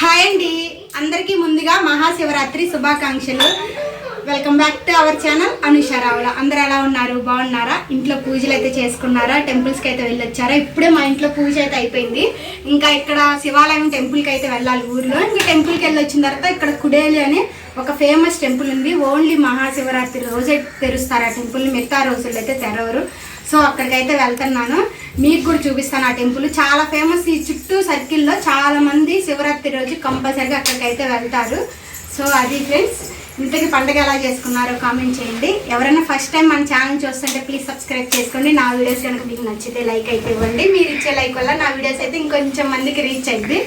Hi అండి. అందరికీ ముందుగా మహాశివరాత్రి శుభాకాంక్షలు. Welcome back to our channel Anusha Ravula అందరు ఎలా ఉన్నారు? బాగున్నారా? ఇంట్లో పూజలు అయితే చేసుకున్నారా? టెంపుల్స్కి అయితే వెళ్ళొచ్చారా? ఇప్పుడే మా ఇంట్లో పూజ అయితే అయిపోయింది. ఇంకా ఇక్కడ శివాలయం టెంపుల్కి అయితే వెళ్ళాలి ఊర్లో. ఇంకా టెంపుల్కి వెళ్ళి వచ్చిన తర్వాత ఇక్కడ కుడేలి అనే ఒక ఫేమస్ టెంపుల్ ఉంది. ఓన్లీ మహాశివరాత్రి రోజే తెరుస్తారు? ఆ టెంపుల్ మిగతా రోజుల్లో అయితే తెరవరు. సో అక్కడికైతే వెళ్తున్నాను. మీకు కూడా చూపిస్తాను ఆ టెంపుల్. చాలా ఫేమస్ ఈ చుట్టూ సర్కిల్లో చాలామంది శివరాత్రి రోజు కంపల్సరిగా అక్కడికైతే వెళ్తారు. సో అది ఫ్రెండ్స్ ఇంతకీ పండుగ ఎలా చేసుకున్నారో కామెంట్ చేయండి. ఎవరైనా ఫస్ట్ టైం మన ఛానల్ చూస్తుంటే ప్లీజ్ సబ్స్క్రైబ్ చేసుకోండి. నా వీడియోస్ కనుక మీకు నచ్చితే లైక్ అయితే ఇవ్వండి. మీరు ఇచ్చే లైక్ వల్ల నా వీడియోస్ అయితే ఇంకొంచెం మందికి రీచ్ అయింది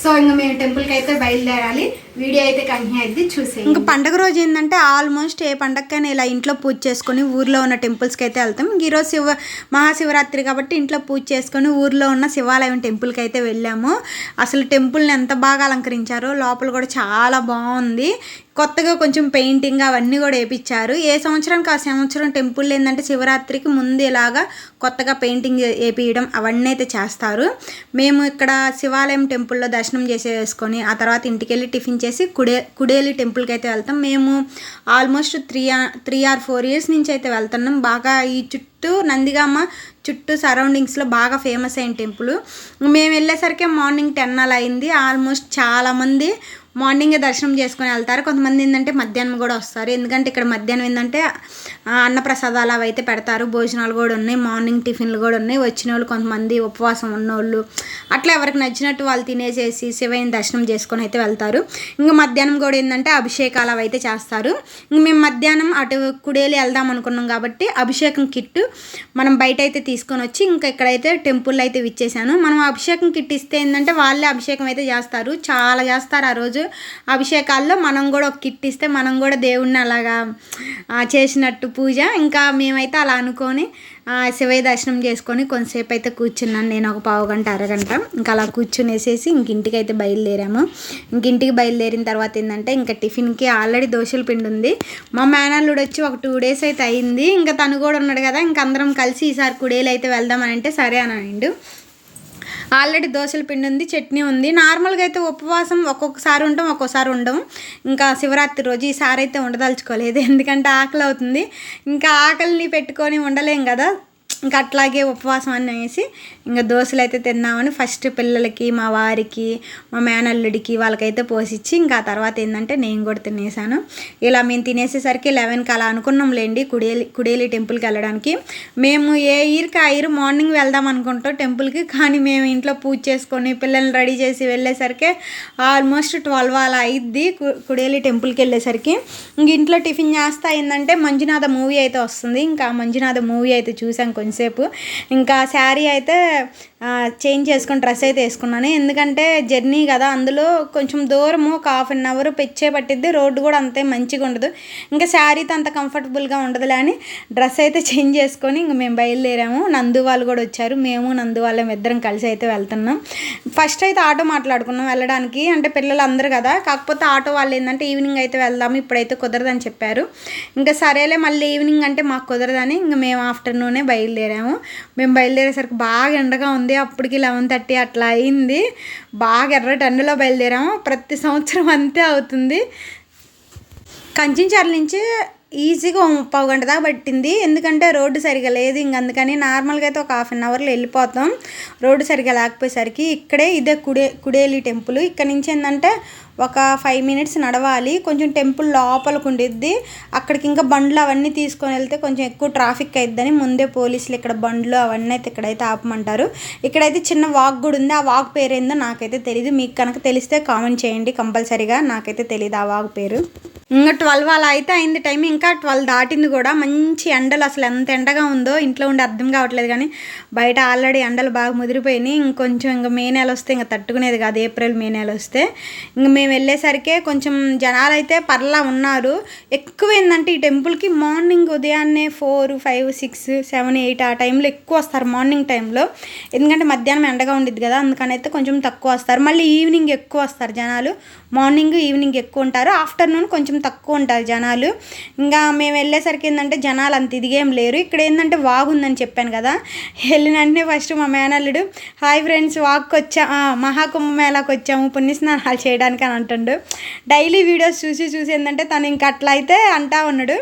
సో ఇంకా మేము టెంపుల్కి అయితే బయలుదేరాలి. వీడియో అయితే కంటిన్యూ అయితే చూసేయండి. ఇంకా పండగ రోజు ఏంటంటే ఆల్మోస్ట్ ఏ పండగకైనా ఇలా ఇంట్లో పూజ చేసుకొని ఊర్లో ఉన్న టెంపుల్స్కి అయితే వెళ్తాం. ఇంక ఈరోజు శివ మహాశివరాత్రి కాబట్టి ఇంట్లో పూజ చేసుకొని ఊర్లో ఉన్న శివాలయం టెంపుల్కి అయితే వెళ్ళాము. అసలు టెంపుల్ని ఎంత బాగా అలంకరించారో లోపల కూడా చాలా బాగుంది. కొత్తగా కొంచెం పెయింటింగ్ అవన్నీ కూడా వేయించారు ఏ సంవత్సరానికి ఆ సంవత్సరం టెంపుల్ ఏంటంటే శివరాత్రికి ముందు ఇలాగా కొత్తగా పెయింటింగ్ వేపించడం అవన్నీ అయితే చేస్తారు. మేము ఇక్కడ శివాలయం టెంపుల్లో దర్శనం చేసేసుకొని ఆ తర్వాత ఇంటికి వెళ్ళి టిఫిన్ వచ్చేసి కుడే కుడేలి టెంపుల్కి అయితే వెళ్తాం. మేము almost three three or four years నుంచి అయితే వెళ్తున్నాం. బాగా ఈ చుట్టూ నందిగామ చుట్టూ సరౌండింగ్స్లో బాగా ఫేమస్ అయిన టెంపుల్. మేము వెళ్ళేసరికి మార్నింగ్ టెన్ అలా అయింది. ఆల్మోస్ట్ చాలామంది మార్నింగే దర్శనం చేసుకొని వెళ్తారు. కొంతమంది ఏంటంటే మధ్యాహ్నం కూడా వస్తారు. ఎందుకంటే ఇక్కడ మధ్యాహ్నం ఏంటంటే అన్నప్రసాదాలు అవి అయితే పెడతారు. భోజనాలు కూడా ఉన్నాయి. మార్నింగ్ టిఫిన్లు కూడా ఉన్నాయి. వచ్చిన వాళ్ళు కొంతమంది ఉపవాసం ఉన్నోళ్ళు. అట్లా ఎవరికి నచ్చినట్టు వాళ్ళు తినేసేసి శివయ్యని దర్శనం చేసుకొని అయితే వెళ్తారు. ఇంకా మధ్యాహ్నం కూడా ఏంటంటే అభిషేకాలు అవి అయితే చేస్తారు. ఇంక మేము మధ్యాహ్నం అటు కుడేలి వెళ్దాం అనుకున్నాం కాబట్టి అభిషేకం కిట్ మనం బయట అయితే తీసుకొని వచ్చి ఇంకా ఇక్కడైతే టెంపుల్ అయితే విచ్చేసాను. మనం అభిషేకం కిట్ ఇస్తే ఏంటంటే వాళ్ళే అభిషేకం అయితే చేస్తారు. చాలా చేస్తారు ఆ రోజు అభిషేకాల్లో. మనం కూడా ఒక కిట్ ఇస్తే మనం కూడా దేవుణ్ణి అలాగా చేసినట్టు పూజ. ఇంకా మేమైతే అలా అనుకొని ఆ, శివయ్య దర్శనం చేసుకొని కొంతసేపు అయితే కూర్చున్నాను. నేను ఒక పావు గంట అరగంట ఇంకా అలా కూర్చునేసేసి ఇంక ఇంటికి అయితే బయలుదేరాము. ఇంక ఇంటికి బయలుదేరిన తర్వాత ఏంటంటే ఇంకా టిఫిన్కి ఆల్రెడీ దోశల పిండి ఉంది. మా మేనల్లుడు వచ్చి ఒక టూ డేస్ అయితే అయింది. ఇంకా తను కూడా ఉన్నాడు కదా ఇంక అందరం కలిసి ఈసారి కుడేలు అయితే వెళ్దామని అంటే సరే అని అనిండు. ఆల్రెడీ దోశల పిండి ఉంది చట్నీ ఉంది. నార్మల్గా అయితే ఉపవాసం ఒక్కొక్కసారి ఉంటాం ఒక్కోసారి ఉండం ఇంకా శివరాత్రి రోజు ఈసారి అయితే ఉండదలుచుకోలేదు ఎందుకంటే ఆకలి అవుతుంది. ఇంకా ఆకలిని పెట్టుకొని ఉండలేం కదా. ఇంకా అట్లాగే ఉపవాసం అనేసి ఇంకా దోశలు అయితే తిన్నామని ఫస్ట్ పిల్లలకి మా వారికి మా మేనల్లుడికి వాళ్ళకైతే పోసిచ్చి ఇంకా తర్వాత ఏంటంటే నేను కూడా తినేసాను. ఇలా మేము తినేసేసరికి లెవెన్కి అలా అనుకున్నాంలేండి కుడేలి కుడేలి టెంపుల్కి వెళ్ళడానికి. మేము ఏ ఇయర్కి ఆ ఇయర్ మార్నింగ్ వెళ్దాం అనుకుంటాం టెంపుల్కి కానీ మేము ఇంట్లో పూజ చేసుకొని పిల్లల్ని రెడీ చేసి వెళ్ళేసరికి ఆల్మోస్ట్ ట్వెల్వ్ అలా అయిద్ది కు- కుడేలి టెంపుల్కి వెళ్ళేసరికి. ఇంక ఇంట్లో టిఫిన్ చేస్తా ఏంటంటే మంజునాథ మూవీ అయితే వస్తుంది. ఇంకా మంజునాథ మూవీ అయితే చూసాం కొంచెంసేపు ఇంకా శారీ అయితే చేంజ్ చేసుకుని డ్రెస్ అయితే వేసుకున్నాను. ఎందుకంటే జర్నీ కదా అందులో కొంచెం దూరము ఒక హాఫ్ అన్ అవర్ పెచ్చే పట్టిద్ది. రోడ్డు కూడా అంతే మంచిగా ఉండదు. ఇంకా శారీతో అంత కంఫర్టబుల్గా ఉండదులే అని డ్రెస్ అయితే చేంజ్ చేసుకొని ఇంక మేము బయలుదేరాము. నందు వాళ్ళు కూడా వచ్చారు. మేము నందు వాళ్ళం ఇద్దరం కలిసి అయితే వెళ్తున్నాం. ఫస్ట్ అయితే ఆటో మాట్లాడుకున్నాం వెళ్ళడానికి. అంటే పిల్లలు అందరు కదా. కాకపోతే ఆటో వాళ్ళు ఏంటంటే ఈవినింగ్ అయితే వెళ్దాము ఇప్పుడైతే కుదరదని చెప్పారు. ఇంకా సరేలే మళ్ళీ ఈవినింగ్ అంటే మాకు కుదరదని ఇంకా మేము ఆఫ్టర్నూనే బయలుదేరాము. మేము బయలుదేరేసరికి బాగా ఎండగా ఉంది. అప్పటికి లెవెన్ థర్టీ అట్లా అయింది. బాగా ఎర్రటి ఎండలో బయలుదేరాము. ప్రతి సంవత్సరం అంతే అవుతుంది. కంచించర్ల నుంచి ఈజీగా పావు గంట దాకా పట్టింది. ఎందుకంటే రోడ్డు సరిగా లేదు. ఇంక అందుకని నార్మల్గా అయితే ఒక హాఫ్ అన్ అవర్లో వెళ్ళిపోతాం. రోడ్డు సరిగా లేకపోయేసరికి ఇక్కడే ఇదే కుడే కుడేలి టెంపుల్. ఇక్కడ నుంచి ఏంటంటే ఒక ఫైవ్ మినిట్స్ నడవాలి. కొంచెం టెంపుల్ లోపలికి ఉండిద్ది. అక్కడికి ఇంకా బండ్లు అవన్నీ తీసుకొని వెళ్తే కొంచెం ఎక్కువ ట్రాఫిక్ అయిద్దని ముందే పోలీసులు ఇక్కడ బండ్లు అవన్నీ అయితే ఇక్కడైతే ఆపమంటారు. ఇక్కడైతే చిన్న వాక్ కూడా ఉంది. ఆ వాక్ పేరు ఏందో నాకైతే తెలియదు మీకు కనుక తెలిస్తే కామెంట్ చేయండి. కంపల్సరీగా నాకైతే తెలియదు ఆ వాక్ పేరు. ఇంకా ట్వెల్వ్ అలా అయితే అయింది టైం. ఇంకా ట్వెల్వ్ దాటింది కూడా. మంచి ఎండలు అసలు ఎంత ఎండగా ఉందో ఇంట్లో ఉండి అర్థం కావట్లేదు కానీ బయట ఆల్రెడీ ఎండలు బాగా ముదిరిపోయినాయి. ఇంకొంచెం ఇంకా మే నెల వస్తే ఇంకా తట్టుకునేది కాదు. ఏప్రిల్ మే నెల వస్తే ఇంక మేము వెళ్ళేసరికే కొంచెం జనాలు అయితే పర్లా ఉన్నారు. ఎక్కువ ఏంటంటే ఈ టెంపుల్కి మార్నింగ్ ఉదయాన్నే four five six seven eight ఆ టైంలో ఎక్కువ వస్తారు మార్నింగ్ టైంలో. ఎందుకంటే మధ్యాహ్నం ఎండగా ఉండిద్ది కదా అందుకని అయితే కొంచెం తక్కువ వస్తారు. మళ్ళీ ఈవినింగ్ ఎక్కువ వస్తారు జనాలు. మార్నింగ్ ఈవినింగ్ ఎక్కువ ఉంటారు. ఆఫ్టర్నూన్ కొంచెం తక్కువ ఉంటారు జనాలు. ఇంకా మేము వెళ్ళేసరికి ఏంటంటే జనాలు అంత ఇదిగేం లేరు. ఇక్కడ ఏంటంటే వాగు ఉందని చెప్పాను కదా. వెళ్ళిన వెంటనే ఫస్ట్ మా మేనల్లుడు హాయ్ ఫ్రెండ్స్ వాక్కి వచ్చా మహాకుంభ మేళాకి వచ్చాము పుణ్యస్నానాలు చేయడానికి అని అంటుండు. డైలీ వీడియోస్ చూసి చూసి ఏంటంటే తను ఇంకా అట్లా అయితే అంటా ఉన్నాడు.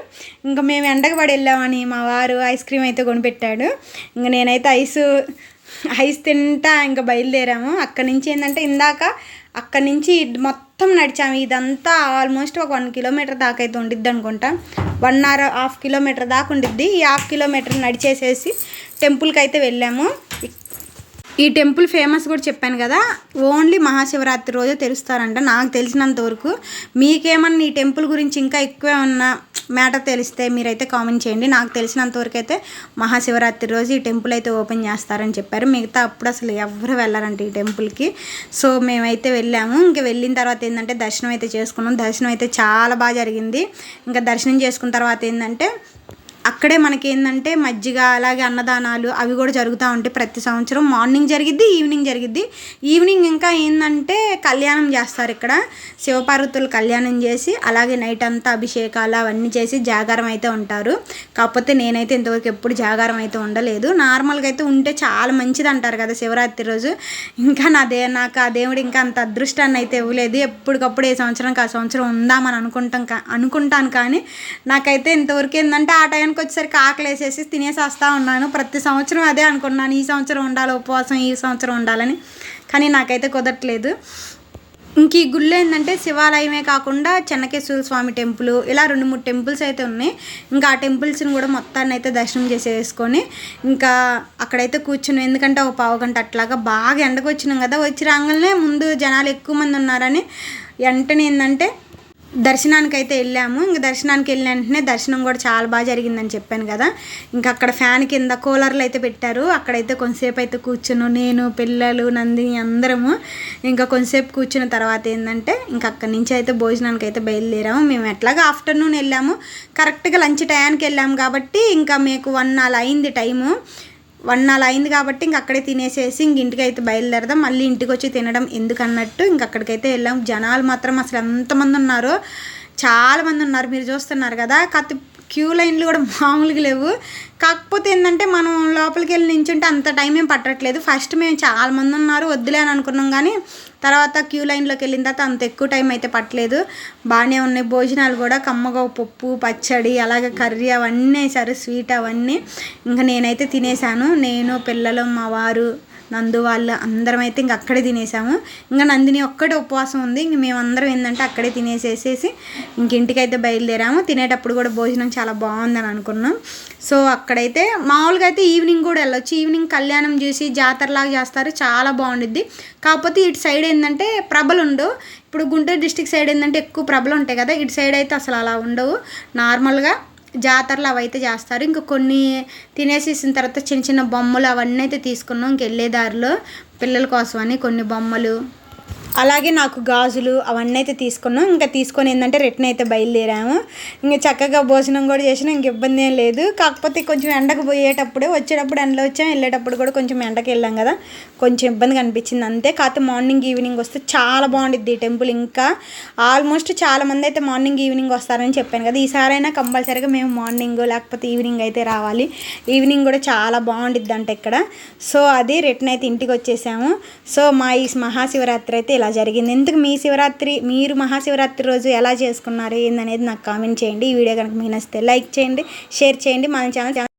ఇంకా మేము ఎండకు పడి వెళ్ళామని మా వారు ఐస్ క్రీమ్ అయితే కొనిపెట్టాడు ఇంకా నేనైతే ఐస్ ఐస్ తింటా ఇంకా బయలుదేరాము. అక్కడి నుంచి ఏంటంటే ఇందాక అక్కడి నుంచి మొత్తం మొత్తం నడిచాము. ఇదంతా ఆల్మోస్ట్ ఒక వన్ కిలోమీటర్ దాకా అయితే ఉండిద్ది అనుకుంటా. వన్ అవర్ హాఫ్ కిలోమీటర్ దాకా ఉండిద్ది. ఈ హాఫ్ కిలోమీటర్ నడిచేసేసి టెంపుల్కి అయితే వెళ్ళాము. ఈ టెంపుల్ ఫేమస్ కూడా చెప్పాను కదా ఓన్లీ మహాశివరాత్రి రోజే తెరుస్తారంట నాకు తెలిసినంత వరకు మీకేమన్నా ఈ టెంపుల్ గురించి ఇంకా ఎక్కువ ఉన్న మ్యాటర్ తెలిస్తే మీరైతే కామెంట్ చేయండి. నాకు తెలిసినంతవరకు అయితే మహాశివరాత్రి రోజు ఈ టెంపుల్ అయితే ఓపెన్ చేస్తారని చెప్పారు. మిగతా అప్పుడు అసలు ఎవరు వెళ్ళారంట ఈ టెంపుల్కి. సో మేమైతే వెళ్ళాము. ఇంకా వెళ్ళిన తర్వాత ఏంటంటే దర్శనం అయితే చేసుకున్నాం. దర్శనం అయితే చాలా బాగా జరిగింది. ఇంకా దర్శనం చేసుకున్న తర్వాత ఏంటంటే అక్కడే మనకి ఏంటంటే మజ్జిగ అలాగే అన్నదానాలు అవి కూడా జరుగుతూ ఉంటాయి ప్రతి సంవత్సరం. మార్నింగ్ జరిగిద్ది ఈవినింగ్ జరిగిద్ది. ఈవినింగ్ ఇంకా ఏంటంటే కళ్యాణం చేస్తారు ఇక్కడ. శివపార్వతులు కళ్యాణం చేసి అలాగే నైట్ అంతా అభిషేకాలు అవన్నీ చేసి జాగారం అయితే ఉంటారు. కాకపోతే నేనైతే ఇంతవరకు ఎప్పుడు జాగారం అయితే ఉండలేదు. నార్మల్గా అయితే ఉంటే చాలా మంచిది అంటారు కదా శివరాత్రి రోజు. ఇంకా నా దే నాకు ఆ దేవుడు ఇంకా అంత అదృష్టాన్ని అయితే ఇవ్వలేదు. ఎప్పటికప్పుడు ఏ సంవత్సరం ఆ సంవత్సరం ఉందామని అనుకుంటాం కా అనుకుంటాను కానీ నాకైతే ఇంతవరకు ఏంటంటే ఆ టైం టైంకి వచ్చేసరికి ఆకలి వేసేసి తినేసేస్తా ఉన్నాను. ప్రతి సంవత్సరం అదే అనుకున్నాను ఈ సంవత్సరం ఉండాలి ఉపవాసం ఈ సంవత్సరం ఉండాలని. కానీ నాకైతే కుదరట్లేదు. ఇంక ఈ గుళ్ళు ఏంటంటే శివాలయమే కాకుండా చెన్నకేశ్వర స్వామి టెంపుల్ ఇలా రెండు మూడు టెంపుల్స్ అయితే ఉన్నాయి. ఇంకా ఆ టెంపుల్స్ని కూడా మొత్తాన్ని అయితే దర్శనం చేసేసుకొని ఇంకా అక్కడైతే కూర్చున్నాం. ఎందుకంటే ఒక పావు గంట అట్లాగా బాగా ఎండకు వచ్చినాం కదా. వచ్చి రాగానే ముందు జనాలు ఎక్కువ మంది ఉన్నారని వెంటనే ఏంటంటే దర్శనానికి అయితే వెళ్ళాము. ఇంక దర్శనానికి వెళ్ళిన వెంటనే దర్శనం కూడా చాలా బాగా జరిగిందని చెప్పాను కదా. ఇంకా అక్కడ ఫ్యాన్ కింద కూలర్లు అయితే పెట్టారు. అక్కడైతే కొంతసేపు అయితే కూర్చును నేను పిల్లలు నందిని అందరము. ఇంకా కొంతసేపు కూర్చున్న తర్వాత ఏంటంటే ఇంకా అక్కడి నుంచి అయితే భోజనానికి అయితే బయలుదేరాము. మేము ఎట్లాగా ఆఫ్టర్నూన్ వెళ్ళాము. కరెక్ట్గా లంచ్ టయానికి వెళ్ళాము కాబట్టి ఇంకా మీకు వన్ అలా అయింది టైము. వన్ అలా అయింది కాబట్టి ఇంక అక్కడే తినేసేసి ఇంక ఇంటికి అయితే బయలుదేరదాం. మళ్ళీ ఇంటికి వచ్చి తినడం ఎందుకన్నట్టు ఇంక అక్కడికైతే వెళ్ళాం. జనాలు మాత్రం అసలు ఎంతమంది ఉన్నారో చాలామంది ఉన్నారు. మీరు చూస్తున్నారు కదా కత్తి క్యూ లైన్లు కూడా మామూలుగా లేవు. కాకపోతే ఏంటంటే మనం లోపలికి వెళ్ళి నించుంటే అంత టైం ఏం పట్టట్లేదు. ఫస్ట్ మేము చాలా మంది ఉన్నారు వద్దులే అని అనుకున్నాం కానీ తర్వాత క్యూ లైన్లోకి వెళ్ళిన తర్వాత అంత ఎక్కువ టైం అయితే పట్టలేదు. బాగానే ఉన్నాయి. భోజనాలు కూడా కమ్మగా పప్పు పచ్చడి అలాగే కర్రీ అవన్నీ వేసారు స్వీట్ అవన్నీ. ఇంకా నేనైతే తినేసాను నేను పిల్లలు మా వారు నందు వాళ్ళు అందరం అయితే ఇంక అక్కడే తినేసాము. ఇంకా నందిని ఒక్కటే ఉపవాసం ఉంది. ఇంక మేమందరం ఏంటంటే అక్కడే తినేసేసేసి ఇంక ఇంటికైతే బయలుదేరాము. తినేటప్పుడు కూడా భోజనం చాలా బాగుందని అనుకున్నాం. సో అక్కడైతే మామూలుగా అయితే ఈవినింగ్ కూడా వెళ్ళొచ్చు. ఈవినింగ్ కళ్యాణం చూసి జాతరలాగా చేస్తారు. చాలా బాగుండిద్ది. కాకపోతే ఇటు సైడ్ ఏంటంటే ప్రభలు ఉండవు ఇప్పుడు గుంటూరు డిస్టిక్ సైడ్ ఏంటంటే ఎక్కువ ప్రభలు ఉంటాయి కదా. ఇటు సైడ్ అయితే అసలు అలా ఉండవు. నార్మల్గా జాతరలు అవైతే చేస్తారు. ఇంకా కొన్ని తినేసేసిన తర్వాత చిన్న చిన్న బొమ్మలు అవన్నీ అయితే తీసుకున్నాం. ఇంక వెళ్ళే దారిలో పిల్లల కోసమని కొన్ని బొమ్మలు అలాగే నాకు గాజులు అవన్నీ అయితే తీసుకున్నాం. ఇంకా తీసుకొని ఏంటంటే రిటర్న్ అయితే బయలుదేరాము. ఇంకా చక్కగా భోజనం కూడా చేసినా ఇంక ఇబ్బంది ఏం లేదు. కాకపోతే కొంచెం ఎండకు పోయేటప్పుడు వచ్చేటప్పుడు ఎండలో వచ్చాం. వెళ్ళేటప్పుడు కూడా కొంచెం ఎండకి వెళ్ళాం కదా. కొంచెం ఇబ్బందిగా అనిపించింది అంతే. కాకపోతే మార్నింగ్ ఈవినింగ్ వస్తే చాలా బాగుండిద్ది ఈ టెంపుల్ ఇంకా. ఆల్మోస్ట్ చాలా మంది అయితే మార్నింగ్ ఈవినింగ్ వస్తారని చెప్పాను కదా. ఈసారైనా కంపల్సరీగా మేము మార్నింగ్ లేకపోతే ఈవినింగ్ అయితే రావాలి. ఈవినింగ్ కూడా చాలా బాగుండిద్ది అంట ఇక్కడ. సో అది రిటర్న్ అయితే ఇంటికి వచ్చేసాము. సో మా ఈ మహాశివరాత్రి అయితే ఇలా జరిగింది? ఎందుకు మీ శివరాత్రి మీరు మహాశివరాత్రి రోజు ఎలా చేసుకున్నారు? ఏందనేది నాకు కామెంట్ చేయండి. ఈ వీడియో కనుక మీకు నచ్చితే లైక్ చేయండి షేర్ చేయండి. మన ఛానల్